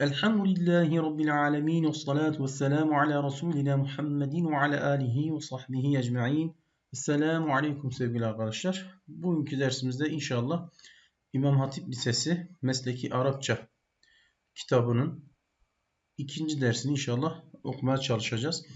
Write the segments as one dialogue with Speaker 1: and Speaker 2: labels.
Speaker 1: Elhamdülillahi Rabbil alemin ve salatu ve selamu ala Resulina Muhammedin ve ala alihi ve sahbihi ecma'in. Esselamu aleyküm sevgili arkadaşlar. Bugünkü dersimizde inşallah İmam Hatip Lisesi Mesleki Arapça kitabının ikinci dersini inşallah okumaya çalışacağız.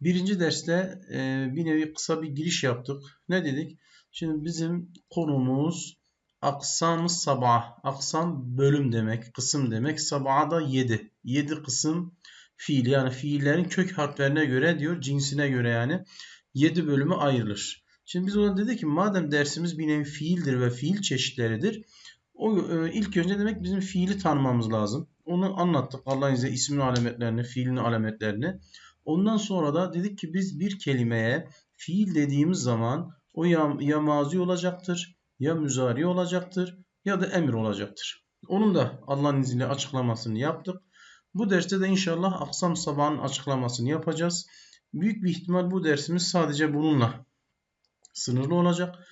Speaker 1: Birinci derste e, bir nevi kısa bir giriş yaptık. Ne dedik? Şimdi bizim konumuz aksam sabah. Aksam bölüm demek, kısım demek. Sabaha da 7. 7 kısım fiil yani fiillerin kök harflerine göre diyor cinsine göre yani 7 bölümü ayrılır. Şimdi biz ona dedik ki madem dersimiz bir nevi fiildir ve fiil çeşitleridir. O e, ilk önce demek bizim fiili tanımamız lazım. Onu anlattık. Allah'ın izniyle ismin alametlerini, fiilin alametlerini. Ondan sonra da dedik ki biz bir kelimeye fiil dediğimiz zaman o ya, ya mazi olacaktır, ya müzari olacaktır ya da emir olacaktır. Onun da Allah'ın izniyle açıklamasını yaptık. Bu derste de inşallah aksam sabahın açıklamasını yapacağız. Büyük bir ihtimal bu dersimiz sadece bununla sınırlı olacak.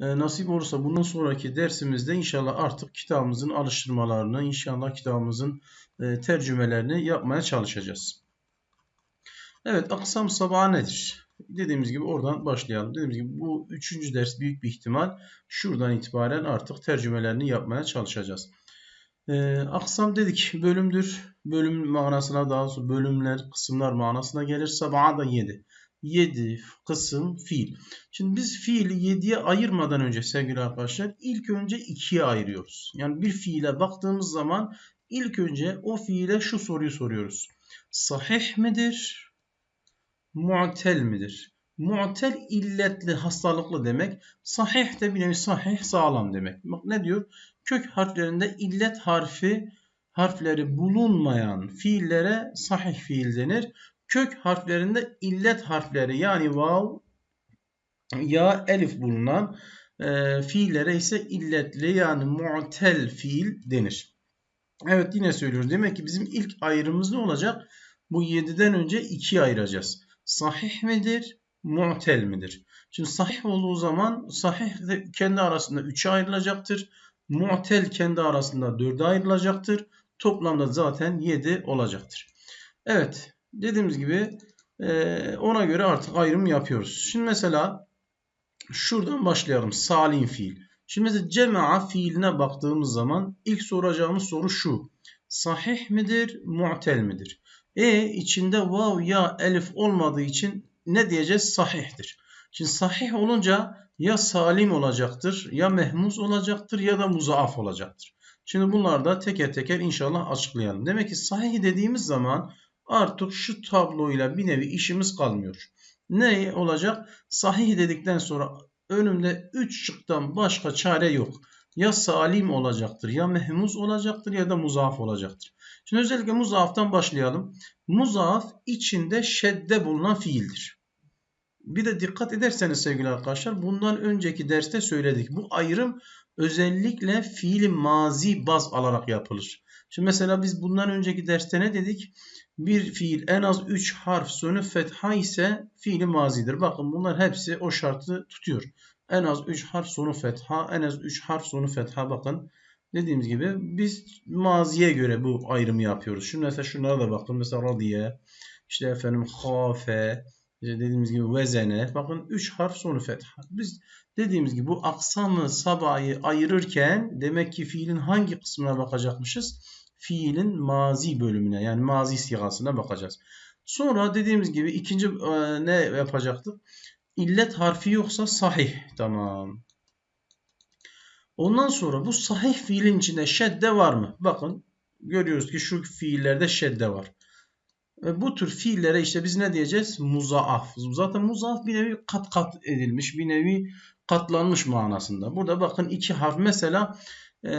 Speaker 1: E, nasip olursa bundan sonraki dersimizde inşallah artık kitabımızın alıştırmalarını, inşallah kitabımızın e, tercümelerini yapmaya çalışacağız. Evet, aksam sabah nedir? Dediğimiz gibi oradan başlayalım. Dediğimiz gibi bu üçüncü ders büyük bir ihtimal şuradan itibaren artık tercümelerini yapmaya çalışacağız. Ee, aksam dedik bölümdür. Bölüm manasına daha sonra bölümler, kısımlar manasına gelir. Sabaha da 7. 7 kısım fiil. Şimdi biz fiili 7'ye ayırmadan önce sevgili arkadaşlar ilk önce 2'ye ayırıyoruz. Yani bir fiile baktığımız zaman ilk önce o fiile şu soruyu soruyoruz. Sahih midir? Mu'tel midir? Mu'tel illetli, hastalıklı demek. Sahih de bir nevi sahih, sağlam demek. Bak ne diyor? Kök harflerinde illet harfi harfleri bulunmayan fiillere sahih fiil denir kök harflerinde illet harfleri yani vav ya elif bulunan e, fiillere ise illetli yani mu'tel fiil denir. Evet yine söylüyoruz. Demek ki bizim ilk ayrımız ne olacak? Bu 7'den önce 2'ye ayıracağız. Sahih midir? Mu'tel midir? Şimdi sahih olduğu zaman sahih kendi arasında 3'e ayrılacaktır. Mu'tel kendi arasında 4'e ayrılacaktır. Toplamda zaten 7 olacaktır. Evet dediğimiz gibi e, ona göre artık ayrım yapıyoruz. Şimdi mesela şuradan başlayalım. Salim fiil. Şimdi mesela cema'a fiiline baktığımız zaman ilk soracağımız soru şu. Sahih midir, mu'tel midir? E içinde vav ya elif olmadığı için ne diyeceğiz? Sahihtir. Şimdi sahih olunca ya salim olacaktır, ya mehmuz olacaktır ya da muzaaf olacaktır. Şimdi bunları da teker teker inşallah açıklayalım. Demek ki sahih dediğimiz zaman artık şu tabloyla bir nevi işimiz kalmıyor. Ne olacak? Sahih dedikten sonra önümde 3 şıktan başka çare yok. Ya salim olacaktır, ya mehmuz olacaktır ya da muzaf olacaktır. Şimdi özellikle muzaftan başlayalım. Muzaf içinde şedde bulunan fiildir. Bir de dikkat ederseniz sevgili arkadaşlar bundan önceki derste söyledik. Bu ayrım özellikle fiili mazi baz alarak yapılır. Şimdi mesela biz bundan önceki derste ne dedik? bir fiil en az 3 harf sonu fetha ise fiili mazidir. Bakın bunlar hepsi o şartı tutuyor. En az 3 harf sonu fetha, en az 3 harf sonu fetha bakın. Dediğimiz gibi biz maziye göre bu ayrımı yapıyoruz. Şimdi mesela şunlara da bakın. Mesela radiye, işte efendim hafe, işte dediğimiz gibi vezene. Bakın 3 harf sonu fetha. Biz dediğimiz gibi bu aksamı sabahı ayırırken demek ki fiilin hangi kısmına bakacakmışız? fiilin mazi bölümüne yani mazi sigasına bakacağız. Sonra dediğimiz gibi ikinci e, ne yapacaktık? İllet harfi yoksa sahih. Tamam. Ondan sonra bu sahih fiilin içinde şedde var mı? Bakın görüyoruz ki şu fiillerde şedde var. E, bu tür fiillere işte biz ne diyeceğiz? Muzaaf. Zaten muzaaf bir nevi kat kat edilmiş, bir nevi katlanmış manasında. Burada bakın iki harf mesela e,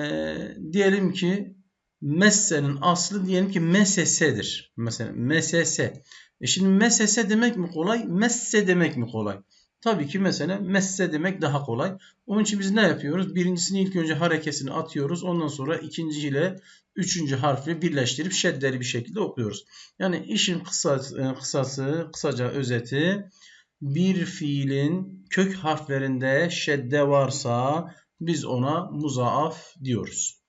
Speaker 1: diyelim ki messenin aslı diyelim ki mesesedir. Mesela mesese. E şimdi mesese demek mi kolay? Messe demek mi kolay? Tabii ki mesela messe demek daha kolay. Onun için biz ne yapıyoruz? Birincisini ilk önce harekesini atıyoruz. Ondan sonra ikinci ile üçüncü harfi birleştirip şeddeli bir şekilde okuyoruz. Yani işin kısası, e, kısası kısaca özeti bir fiilin kök harflerinde şedde varsa biz ona muzaaf diyoruz.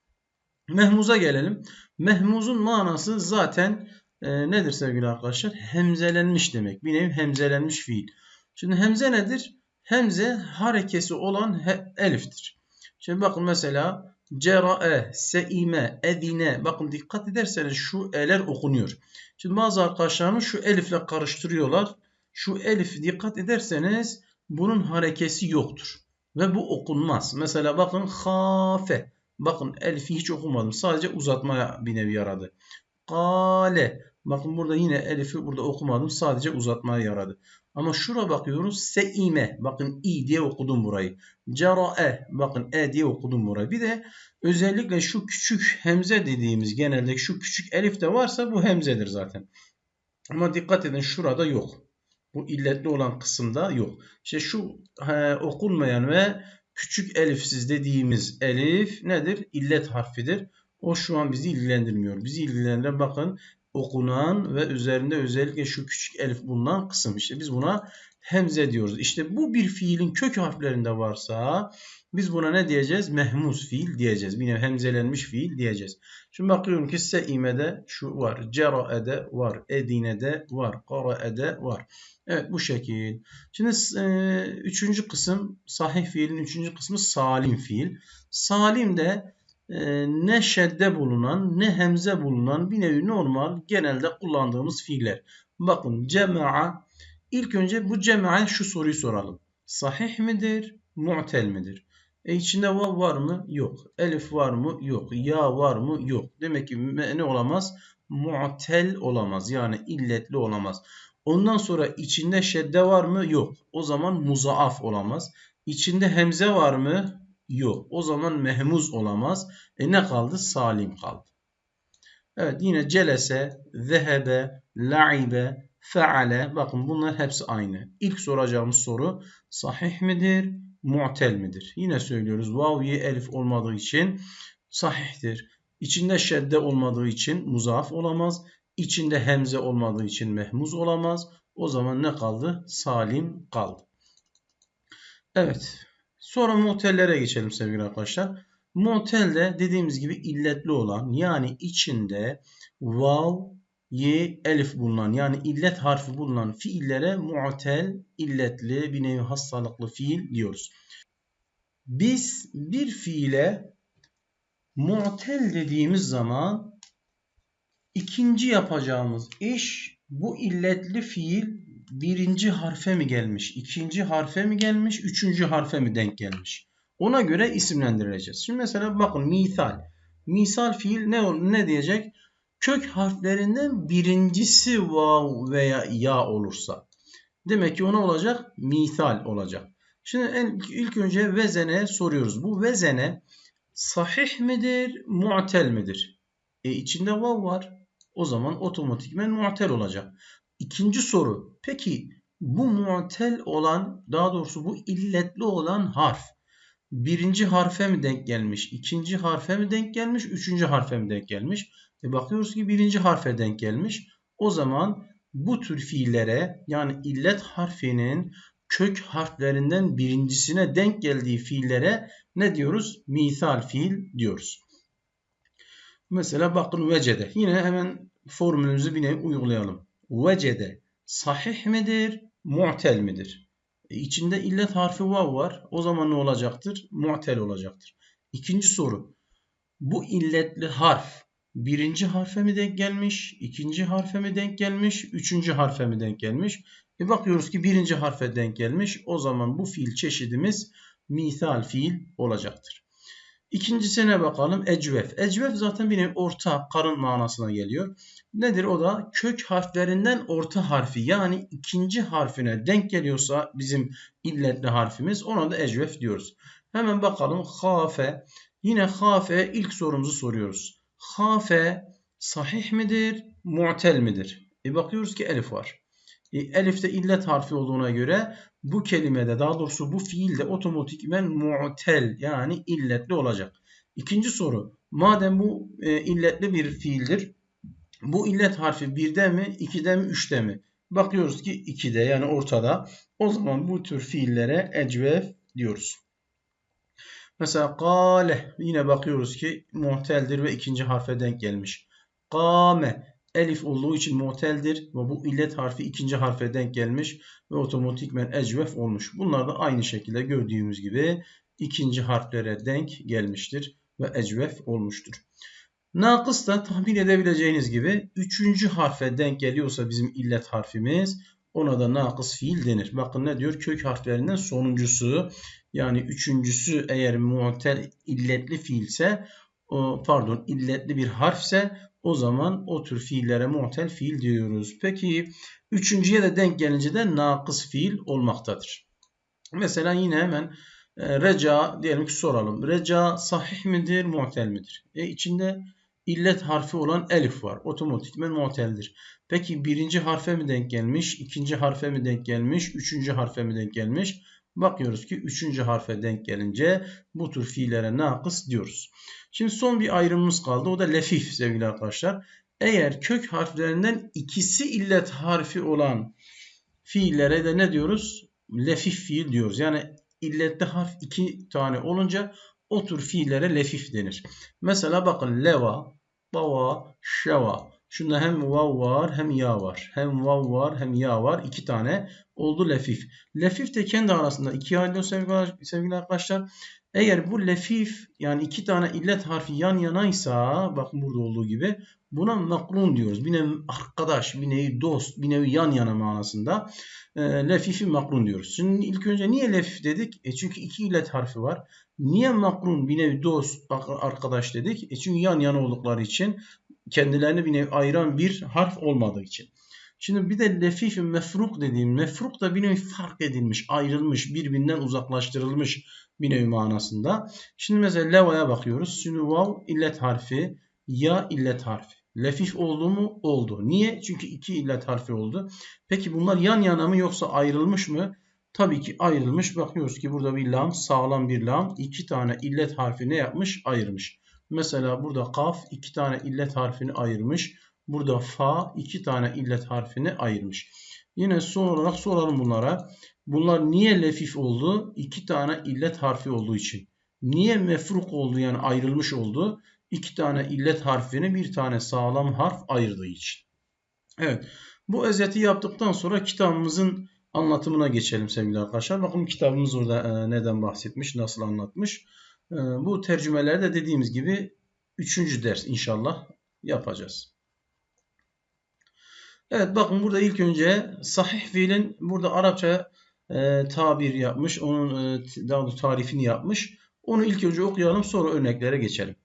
Speaker 1: Mehmuza gelelim. Mehmuzun manası zaten e, nedir sevgili arkadaşlar? Hemzelenmiş demek. Bir nevi hemzelenmiş fiil. Şimdi hemze nedir? Hemze harekesi olan eliftir. Şimdi bakın mesela cera'e, seime, edine. Bakın dikkat ederseniz şu e'ler okunuyor. Şimdi bazı arkadaşlarımız şu elifle karıştırıyorlar. Şu elif dikkat ederseniz bunun harekesi yoktur. Ve bu okunmaz. Mesela bakın hafe. Bakın elifi hiç okumadım. Sadece uzatmaya bir nevi yaradı. Kale. Bakın burada yine elifi burada okumadım. Sadece uzatmaya yaradı. Ama şura bakıyoruz. Seime. Bakın i diye okudum burayı. Cera'e. Bakın e diye okudum burayı. Bir de özellikle şu küçük hemze dediğimiz genelde şu küçük elif de varsa bu hemzedir zaten. Ama dikkat edin şurada yok. Bu illetli olan kısımda yok. İşte şu he, okunmayan ve küçük elifsiz dediğimiz elif nedir? İllet harfidir. O şu an bizi ilgilendirmiyor. Bizi ilgilendiren bakın okunan ve üzerinde özellikle şu küçük elif bulunan kısım. İşte biz buna hemze diyoruz. İşte bu bir fiilin kök harflerinde varsa biz buna ne diyeceğiz? Mehmus fiil diyeceğiz. Yine hemzelenmiş fiil diyeceğiz. Şimdi bakıyorum ki Seime'de şu var. Cera'ede var. Edine'de var. Qara'ede var. Evet bu şekil. Şimdi e, üçüncü kısım sahih fiilin üçüncü kısmı salim fiil. Salim de ne şedde bulunan ne hemze bulunan bir nevi normal genelde kullandığımız fiiller. Bakın cema'a ilk önce bu cema'a şu soruyu soralım. Sahih midir? Mu'tel midir? E içinde vav var mı? Yok. Elif var mı? Yok. Ya var mı? Yok. Demek ki ne olamaz? Mu'tel olamaz. Yani illetli olamaz. Ondan sonra içinde şedde var mı? Yok. O zaman muzaaf olamaz. İçinde hemze var mı? Yok. O zaman mehmuz olamaz. E ne kaldı? Salim kaldı. Evet yine celese, zehebe, la'ibe, feale. Bakın bunlar hepsi aynı. İlk soracağımız soru sahih midir? Mu'tel midir? Yine söylüyoruz. Vav ye elif olmadığı için sahihtir. İçinde şedde olmadığı için muzaf olamaz. İçinde hemze olmadığı için mehmuz olamaz. O zaman ne kaldı? Salim kaldı. Evet. Sonra mu'tellere geçelim sevgili arkadaşlar. Mu'telde dediğimiz gibi illetli olan yani içinde vav, ye, elif bulunan yani illet harfi bulunan fiillere mu'tel, illetli bir nevi hastalıklı fiil diyoruz. Biz bir fiile mu'tel dediğimiz zaman ikinci yapacağımız iş bu illetli fiil birinci harfe mi gelmiş, ikinci harfe mi gelmiş, üçüncü harfe mi denk gelmiş? Ona göre isimlendireceğiz. Şimdi mesela bakın misal. Misal fiil ne, ne diyecek? Kök harflerinden birincisi vav veya ya olursa. Demek ki ona olacak misal olacak. Şimdi en, ilk önce vezene soruyoruz. Bu vezene sahih midir, mu'tel midir? E içinde vav var. O zaman otomatikmen mu'tel olacak. İkinci soru. Peki bu mu'tel olan daha doğrusu bu illetli olan harf birinci harfe mi denk gelmiş? ikinci harfe mi denk gelmiş? Üçüncü harfe mi denk gelmiş? E bakıyoruz ki birinci harfe denk gelmiş. O zaman bu tür fiillere yani illet harfinin kök harflerinden birincisine denk geldiği fiillere ne diyoruz? Misal fiil diyoruz. Mesela bakın vecede. Yine hemen formülümüzü bir uygulayalım. Vecede sahih midir? Mu'tel midir? E içinde illet harfi vav var. O zaman ne olacaktır? Mu'tel olacaktır. İkinci soru. Bu illetli harf birinci harfe mi denk gelmiş? ikinci harfe mi denk gelmiş? Üçüncü harfe mi denk gelmiş? E bakıyoruz ki birinci harfe denk gelmiş. O zaman bu fiil çeşidimiz misal fiil olacaktır. İkincisine bakalım. Ecvef. Ecvef zaten bir orta karın manasına geliyor. Nedir o da? Kök harflerinden orta harfi yani ikinci harfine denk geliyorsa bizim illetli harfimiz ona da ecvef diyoruz. Hemen bakalım. Hafe. Yine hafe ilk sorumuzu soruyoruz. Hafe sahih midir? Mu'tel midir? E bakıyoruz ki elif var. E, elifte illet harfi olduğuna göre bu kelimede daha doğrusu bu fiilde otomatikmen mu'tel yani illetli olacak. İkinci soru. Madem bu e, illetli bir fiildir. Bu illet harfi birde mi, ikide mi, üçte mi? Bakıyoruz ki ikide yani ortada. O zaman bu tür fiillere ecvef diyoruz. Mesela kale yine bakıyoruz ki muhteldir ve ikinci harfe denk gelmiş. Kame elif olduğu için muhteldir ve bu illet harfi ikinci harfe denk gelmiş ve otomatikmen ecvef olmuş. Bunlar da aynı şekilde gördüğümüz gibi ikinci harflere denk gelmiştir ve ecvef olmuştur. Nakıs da tahmin edebileceğiniz gibi üçüncü harfe denk geliyorsa bizim illet harfimiz ona da nakıs fiil denir. Bakın ne diyor? Kök harflerinden sonuncusu yani üçüncüsü eğer muhtel illetli fiilse pardon illetli bir harfse o zaman o tür fiillere muhtel fiil diyoruz. Peki üçüncüye de denk gelince de nakıs fiil olmaktadır. Mesela yine hemen e, reca diyelim ki soralım. Reca sahih midir, muhtel midir? E içinde illet harfi olan elif var. Otomatikmen muhteldir. Peki birinci harfe mi denk gelmiş? ikinci harfe mi denk gelmiş? Üçüncü harfe mi denk gelmiş? Bakıyoruz ki üçüncü harfe denk gelince bu tür fiillere nakıs diyoruz. Şimdi son bir ayrımımız kaldı. O da lefif sevgili arkadaşlar. Eğer kök harflerinden ikisi illet harfi olan fiillere de ne diyoruz? Lefif fiil diyoruz. Yani illetli harf iki tane olunca o tür fiillere lefif denir. Mesela bakın leva, bava, şeva. Şunda hem vav var hem ya var. Hem vav var hem ya var. İki tane oldu lefif. Lefif de kendi arasında iki ayrılıyor sevgili, arkadaşlar. Eğer bu lefif yani iki tane illet harfi yan yanaysa bakın burada olduğu gibi buna makrun diyoruz. Bir nevi arkadaş, bir nevi dost, bir nevi yan yana manasında e, lefifi makrun diyoruz. Şimdi ilk önce niye lefif dedik? E çünkü iki illet harfi var. Niye makrun bir nevi dost, arkadaş dedik? E çünkü yan yana oldukları için kendilerini bir nevi ayıran bir harf olmadığı için. Şimdi bir de lefif mefruk dediğim mefruk da bir nevi fark edilmiş, ayrılmış, birbirinden uzaklaştırılmış bir nevi manasında. Şimdi mesela leva'ya bakıyoruz. Şimdi vav illet harfi, ya illet harfi. Lefif oldu mu? Oldu. Niye? Çünkü iki illet harfi oldu. Peki bunlar yan yana mı yoksa ayrılmış mı? Tabii ki ayrılmış. Bakıyoruz ki burada bir lam, sağlam bir lam. iki tane illet harfi ne yapmış? Ayırmış. Mesela burada kaf iki tane illet harfini ayırmış. Burada fa iki tane illet harfini ayırmış. Yine son olarak soralım bunlara. Bunlar niye lefif oldu? İki tane illet harfi olduğu için. Niye mefruk oldu yani ayrılmış oldu? İki tane illet harfini bir tane sağlam harf ayırdığı için. Evet. Bu özeti yaptıktan sonra kitabımızın anlatımına geçelim sevgili arkadaşlar. Bakın kitabımız orada e, neden bahsetmiş, nasıl anlatmış. E, bu tercümeleri de dediğimiz gibi üçüncü ders inşallah yapacağız. Evet bakın burada ilk önce sahih fiilin burada Arapça e, tabir yapmış. Onun e, daha doğrusu tarifini yapmış. Onu ilk önce okuyalım sonra örneklere geçelim.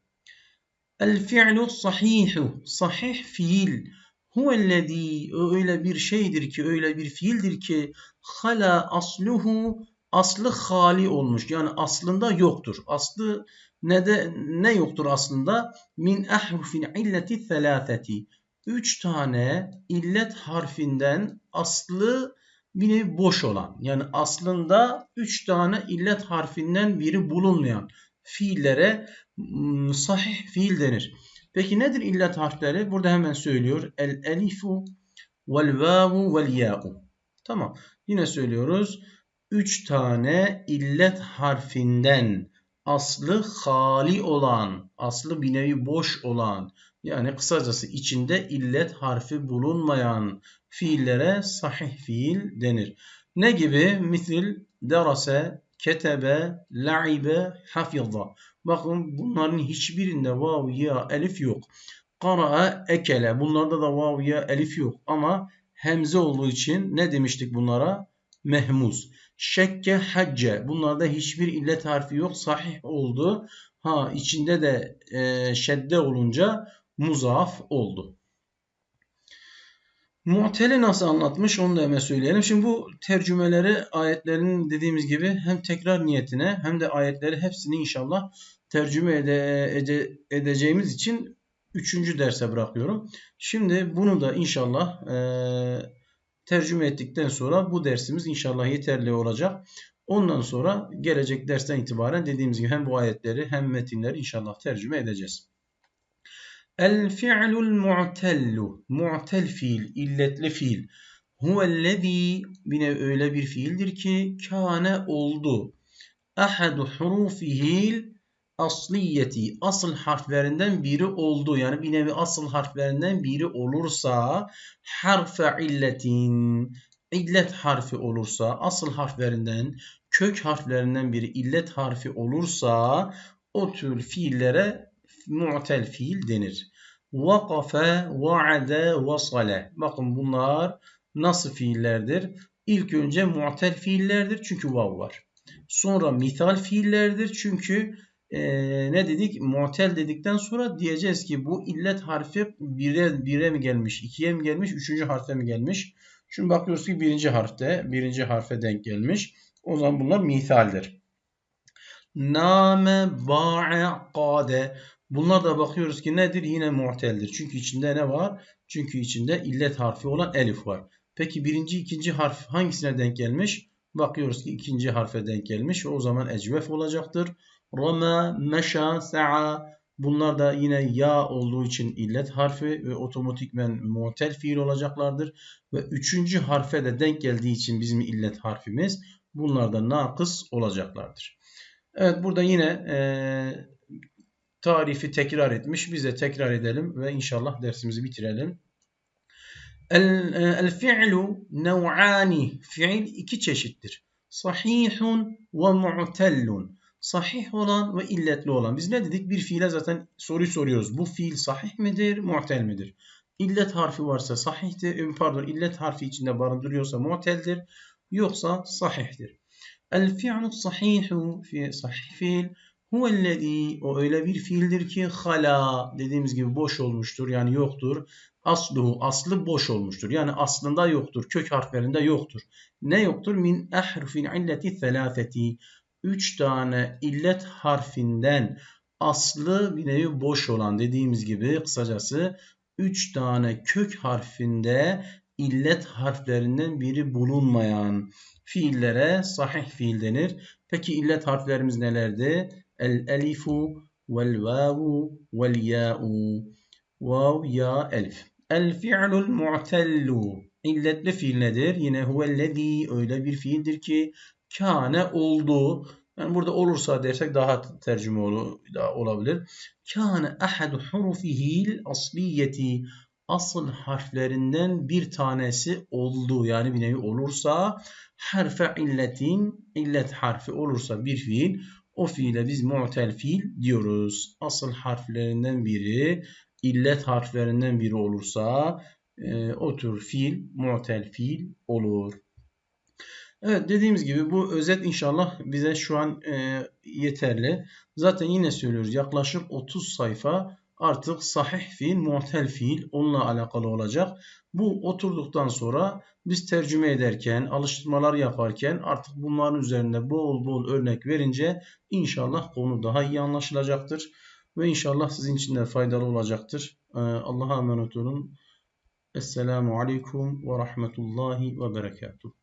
Speaker 1: El fi'lu sahihu. Sahih fiil. Huvellezî öyle bir şeydir ki öyle bir fiildir ki hala asluhu aslı hali olmuş. Yani aslında yoktur. Aslı ne de ne yoktur aslında? Min ahrufin illeti thelâfeti. Üç tane illet harfinden aslı bir nevi boş olan yani aslında 3 tane illet harfinden biri bulunmayan fiillere sahih fiil denir. Peki nedir illet harfleri? Burada hemen söylüyor. El elifu vel vavu vel ya'u. Tamam. Yine söylüyoruz. 3 tane illet harfinden aslı hali olan, aslı bir nevi boş olan, yani kısacası içinde illet harfi bulunmayan fiillere sahih fiil denir. Ne gibi? Misil derase, ketebe, la'ibe, hafizda. Bakın bunların hiçbirinde vav, ya, elif yok. Kara'a, ekele. Bunlarda da vav, ya, elif yok. Ama hemze olduğu için ne demiştik bunlara? Mehmuz. Şekke, hacce. Bunlarda hiçbir illet harfi yok. Sahih oldu. Ha içinde de e, şedde olunca muzaf oldu. Mu'teli nasıl anlatmış onu da hemen söyleyelim. Şimdi bu tercümeleri ayetlerin dediğimiz gibi hem tekrar niyetine hem de ayetleri hepsini inşallah tercüme ede, ede, edeceğimiz için üçüncü derse bırakıyorum. Şimdi bunu da inşallah e, tercüme ettikten sonra bu dersimiz inşallah yeterli olacak. Ondan sonra gelecek dersten itibaren dediğimiz gibi hem bu ayetleri hem metinleri inşallah tercüme edeceğiz. El fi'lul mu'tellu. Mu'tel fiil, illetli fiil. Huvellezî yine öyle bir fiildir ki kâne oldu. ahadu hurufihil asliyeti asıl harflerinden biri oldu. Yani bir nevi asıl harflerinden biri olursa harfe illetin illet harfi olursa asıl harflerinden kök harflerinden biri illet harfi olursa o tür fiillere mu'tel fiil denir. Vakafe, vaade, vasale. Bakın bunlar nasıl fiillerdir? İlk önce mu'tel fiillerdir çünkü vav var. Sonra misal fiillerdir çünkü e, ne dedik? Mu'tel dedikten sonra diyeceğiz ki bu illet harfi bire, bire mi gelmiş, ikiye mi gelmiş, üçüncü harfe mi gelmiş? Şimdi bakıyoruz ki birinci harfte, birinci harfe denk gelmiş. O zaman bunlar misaldir. Name, ba'a, kade. Bunlar da bakıyoruz ki nedir? Yine mu'teldir. Çünkü içinde ne var? Çünkü içinde illet harfi olan elif var. Peki birinci, ikinci harf hangisine denk gelmiş? Bakıyoruz ki ikinci harfe denk gelmiş. O zaman ecvef olacaktır. Rama, meşa, sa'a. Bunlar da yine ya olduğu için illet harfi ve otomatikmen mu'tel fiil olacaklardır. Ve üçüncü harfe de denk geldiği için bizim illet harfimiz bunlar da nakıs olacaklardır. Evet burada yine e, tarifi tekrar etmiş. Biz de tekrar edelim ve inşallah dersimizi bitirelim. El, e, el fi'lu nev'ani. Fiil iki çeşittir. Sahihun ve mu'tellun. Sahih olan ve illetli olan. Biz ne dedik? Bir fiile zaten soruyu soruyoruz. Bu fiil sahih midir, mu'tel midir? İllet harfi varsa sahihtir. E, pardon, illet harfi içinde barındırıyorsa mu'teldir. Yoksa sahihtir. El fi'lu sahihu fi sahih fiil Huvellezî o öyle bir fiildir ki hala dediğimiz gibi boş olmuştur yani yoktur. Asluhu aslı boş olmuştur. Yani aslında yoktur. Kök harflerinde yoktur. Ne yoktur? Min ehrufin illeti selâfeti. Üç tane illet harfinden aslı bir nevi boş olan dediğimiz gibi kısacası üç tane kök harfinde illet harflerinden biri bulunmayan fiillere sahih fiil denir. Peki illet harflerimiz nelerdi? El elifu vel vavu vel ya'u. Vav, ya, elif. El fi'lul mu'tellu. İlletli fiil nedir? Yine huvellezî öyle bir fiildir ki kâne oldu. Yani burada olursa dersek daha tercüme daha olabilir. Kâne ahadu hurufihil asliyeti. Asıl harflerinden bir tanesi oldu. Yani bir nevi olursa harfe illetin illet harfi olursa bir fiil o fiile biz mu'tel fiil diyoruz. Asıl harflerinden biri illet harflerinden biri olursa e, o tür fiil mu'tel fiil olur. Evet dediğimiz gibi bu özet inşallah bize şu an e, yeterli. Zaten yine söylüyoruz yaklaşık 30 sayfa artık sahih fiil, muhtel fiil onunla alakalı olacak. Bu oturduktan sonra biz tercüme ederken, alıştırmalar yaparken artık bunların üzerinde bol bol örnek verince inşallah konu daha iyi anlaşılacaktır. Ve inşallah sizin için de faydalı olacaktır. Ee, Allah'a emanet olun. Esselamu Aleyküm ve Rahmetullahi ve Berekatuhu.